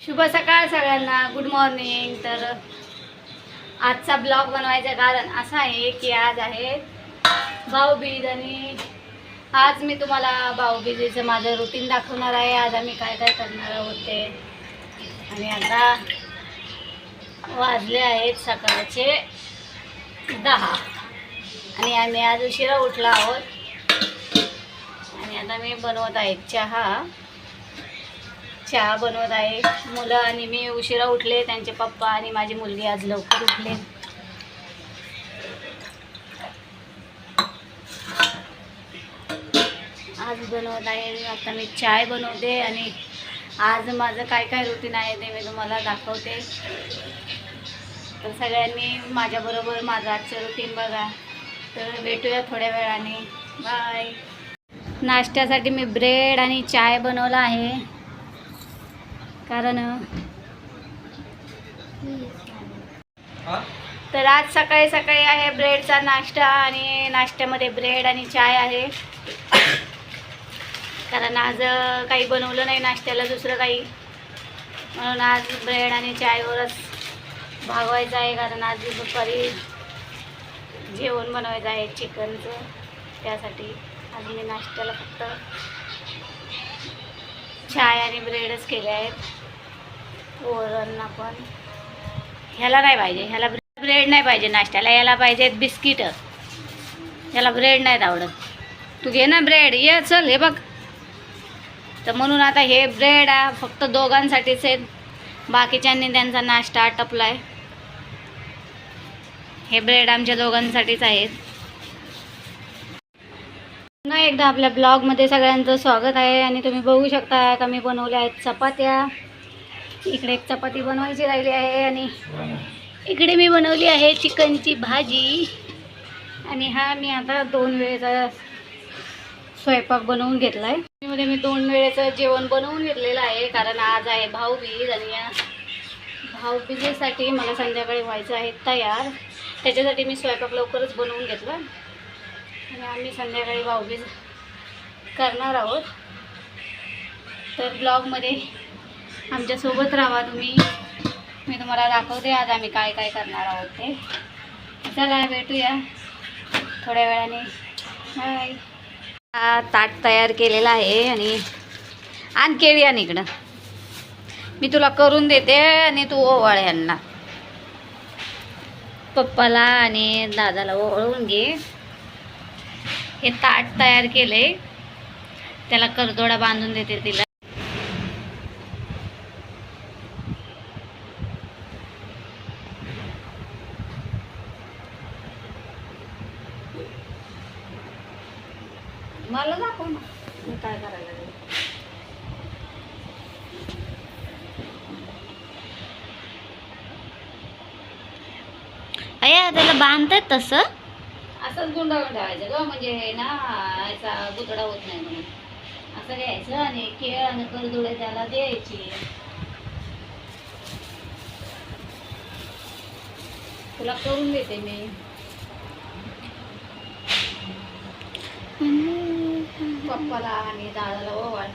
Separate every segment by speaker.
Speaker 1: शुभ सकाळ सगळ्यांना. गुड मॉर्निंग तर आजचा ब्लॉग बनवायचं कारण असं आहे की आज आहे भाऊबीज आणि आज मी तुम्हाला भाऊबीजेचं माझं रुटीन दाखवणार आहे. आज आम्ही काय काय करणार आहोत ते आणि आता वाजले आहेत सकाळचे दहा. आणि आम्ही आज उशिरा उठला आहोत. आणि आता मी बनवत आहे चहा. चहा बनवत आहे. मुलं आणि मी उशिरा उठले त्यांचे पप्पा आणि माझी मुलगी आज लवकर उठले. आज बनवत आहे. आता मी चाय बनवते आणि आज माझं काय काय रुटीन आहे ते मी तुम्हाला दाखवते. तर सगळ्यांनी माझ्याबरोबर माझं आजचं रुटीन बघा. तर भेटूया थोड्या वेळाने. बाय नाश्त्यासाठी मी ब्रेड आणि चाय बनवला आहे. कारण तर आज सकाळी सकाळी आहे ब्रेडचा नाश्ता आणि नाश्त्यामध्ये ब्रेड आणि चाय आहे. कारण आज काही बनवलं नाही नाश्त्याला दुसरं काही. म्हणून आज ब्रेड आणि चायवरच भागवायचं आहे कारण आज दुपारी जेवण बनवायचं आहे चिकनचं. त्यासाठी आज मी नाश्त्याला फक्त चाय आणि ब्रेडच केले आहेत. वरण आपण ह्याला नाही पाहिजे ह्याला ब्रेड नाही पाहिजे नाश्त्याला याला पाहिजेत बिस्किटं ह्याला ब्रेड नाहीत आवडत. तू घे ना ब्रेड ये चल हे बघ. तर म्हणून आता हे ब्रेड आहे फक्त दोघांसाठीच आहेत. बाकीच्यांनी त्यांचा नाश्ता आटपला आहे हे ब्रेड आमच्या दोघांसाठीच आहेत. पुन्हा एकदा आपल्या ब्लॉगमध्ये सगळ्यांचं स्वागत आहे. आणि तुम्ही बघू शकता का मी बनवल्या आहेत चपात्या. इकडे एक चपाती बनवायची राहिली आहे आणि इकडे मी बनवली आहे चिकनची भाजी. आणि हा मी आता दोन वेळेचा स्वयंपाक बनवून घेतला आहे मी दोन वेळेचं जेवण बनवून घेतलेलं आहे कारण आज आहे भाऊबीज आणि या भाऊबीजेसाठी मला संध्याकाळी व्हायचं आहे तयार. त्याच्यासाठी मी स्वयंपाक लवकरच बनवून घेतला. आणि आम्ही संध्याकाळी भाऊबीज करणार आहोत. तर ब्लॉगमध्ये आमच्यासोबत राहा तुम्ही. मी तुम्हाला दाखवते आज आम्ही काय काय करणार आहोत ते. चला भेटूया. थोड्या वेळाने. बाय हा ताट तयार केलेला आहे आणि आण केळी आण इकडं. मी तुला करून देते आणि तू ओवाळ यांना. पप्पाला आणि दादाला ओवाळून घे. हे ताट तयार केले त्याला करदोडा बांधून देते तिला. मला दाखव ना. मी काय करायला लागले? अया त्याला बांधतात तसं. असंच गुंडाळून ठेवायचं ग म्हणजे हे ना याचा गुतडा होत नाही म्हणून. असं घ्यायचं आणि केळ आणि करदुडे त्याला द्यायची. तुला करून देते मी. पप्पाला आणि दादाला ओवाळ.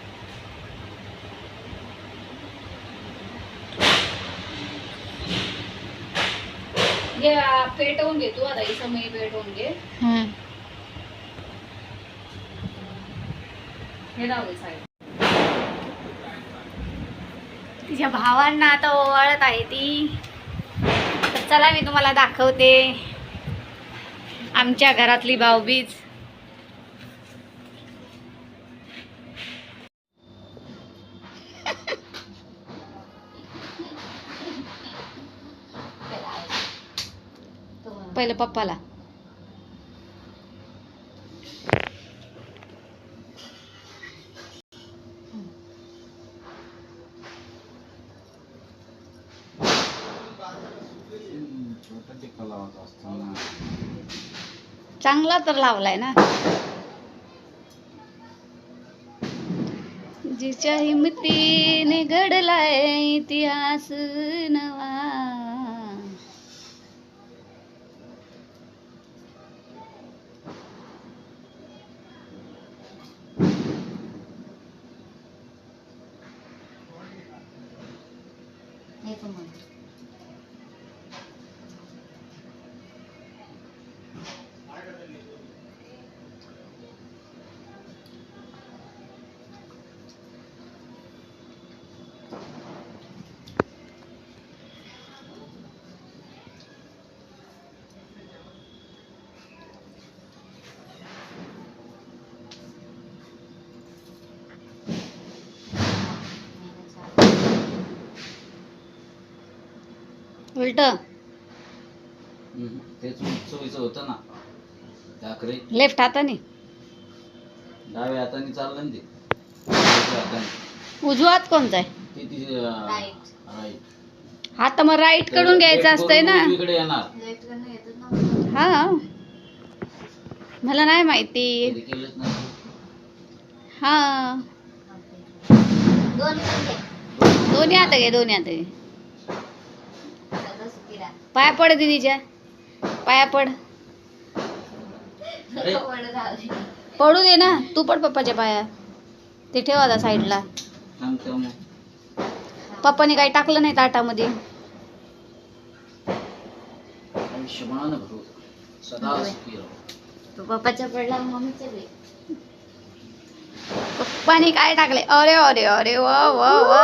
Speaker 1: घे पेटवून घे तू आता ही समय पेटवून घे. हे राहू दे साईड तिच्या भावांना आता ओवाळत आहे ती. चला मी तुम्हाला दाखवते. आमच्या घरातली भाऊबीज. पहिलं पप्पाला. चांगला तर लावलाय ना. जिच्या हिमतीने घडलाय इतिहास नवा. Me tomo. उलट.
Speaker 2: हम्म. तेच चोवीचं होतं ना. त्याकडे
Speaker 1: लेफ्ट हाताने.
Speaker 2: डाव्या हाताने चाललं ना ते. उजव्या हाताने
Speaker 1: उजवा हात कोणता आहे?
Speaker 2: राईट
Speaker 1: हात तर मग राईटकडून घ्यायचं असतंय ना.
Speaker 2: इकडे येणार.
Speaker 1: हा. मला नाही माहिती.
Speaker 2: कधी केलंच नाही.
Speaker 1: हा. दोन्ही हात घे दोन्ही हात घे. पाया पड दीदीच्या. पाया पड. पडू दे ना. तू पड पप्पाच्या पाया. ते ठेवा आता साईडला. पप्पाने काही टाकलं नाही ताटामध्ये. पप्पाच्या पडला मम्मीच्या पप्पाने काय टाकले? अरे अरे अरे वा वा वा.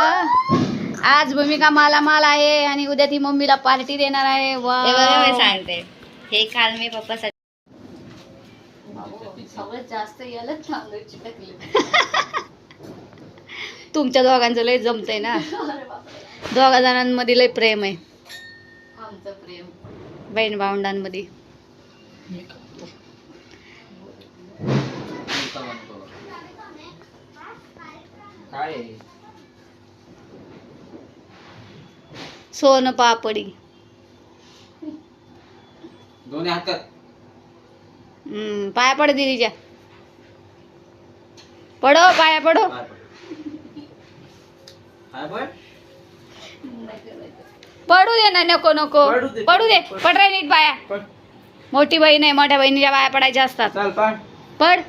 Speaker 1: आज भूमिका माला माल आहे आणि उद्या ती मम्मीला पार्टी देणार आहे वा
Speaker 3: सांगते हे काल मी पप्पासाठी. सगळ्यात जास्त यालाच
Speaker 1: तुमच्या दोघांचं लय जमतंय ना दोघा जणांमध्ये लय प्रेम आहे
Speaker 3: आमचं प्रेम
Speaker 1: बहीण भावंडांमध्ये.
Speaker 2: काय आहे?
Speaker 1: सोन पापडी.
Speaker 2: दोन्ही हातात.
Speaker 1: हम्म, पाया पड दिदीच्या पडो पाया पडो.
Speaker 2: पाय पड. पाय पड.
Speaker 1: पडू दे ना नको नको.
Speaker 2: पडू दे.
Speaker 1: पडू दे. पड. रे नीट पाया
Speaker 2: पड.
Speaker 1: मोठी बहीण आहे मोठ्या बहिणीच्या पाया पडायच्या असतात.
Speaker 2: चाल
Speaker 1: पड.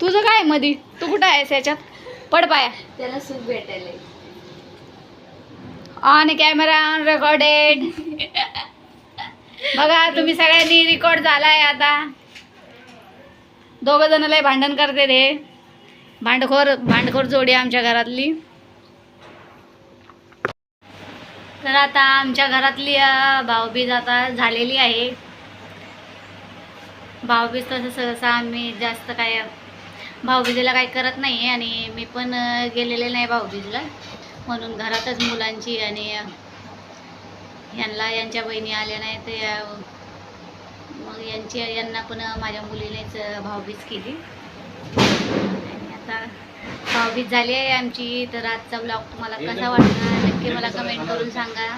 Speaker 1: तुझं काय मधी? तू कुठं आहेस याच्यात? पड पाया
Speaker 3: त्याला सुख भेटायला
Speaker 1: ऑन कॅमेरा ऑन रेकॉर्डेड बघा तुम्ही सगळ्यांनी रेकॉर्ड झालाय आता. दोघ जण लय भांडण करते रे. भांडखोर भांडखोर जोडी आहे आमच्या घरातली. तर आता आमच्या घरातली भाऊबीज आता झालेली आहे. भाऊबीज तसं सहसा आम्ही जास्त काय भाऊबीजेला काही करत नाही आणि मी पण गेलेले नाही भाऊबीजला. म्हणून घरातच मुलांची आणि अं, यांना यांच्या बहिणी आल्या नाही ते अं, मग यांची यांना पण माझ्या मुलीनेच भाऊबीज केली. आणि आता भाऊबीज झाली आहे आमची तर आजचा ब्लॉग तुम्हाला कसा वाटला? नक्की मला कमेंट करून सांगा.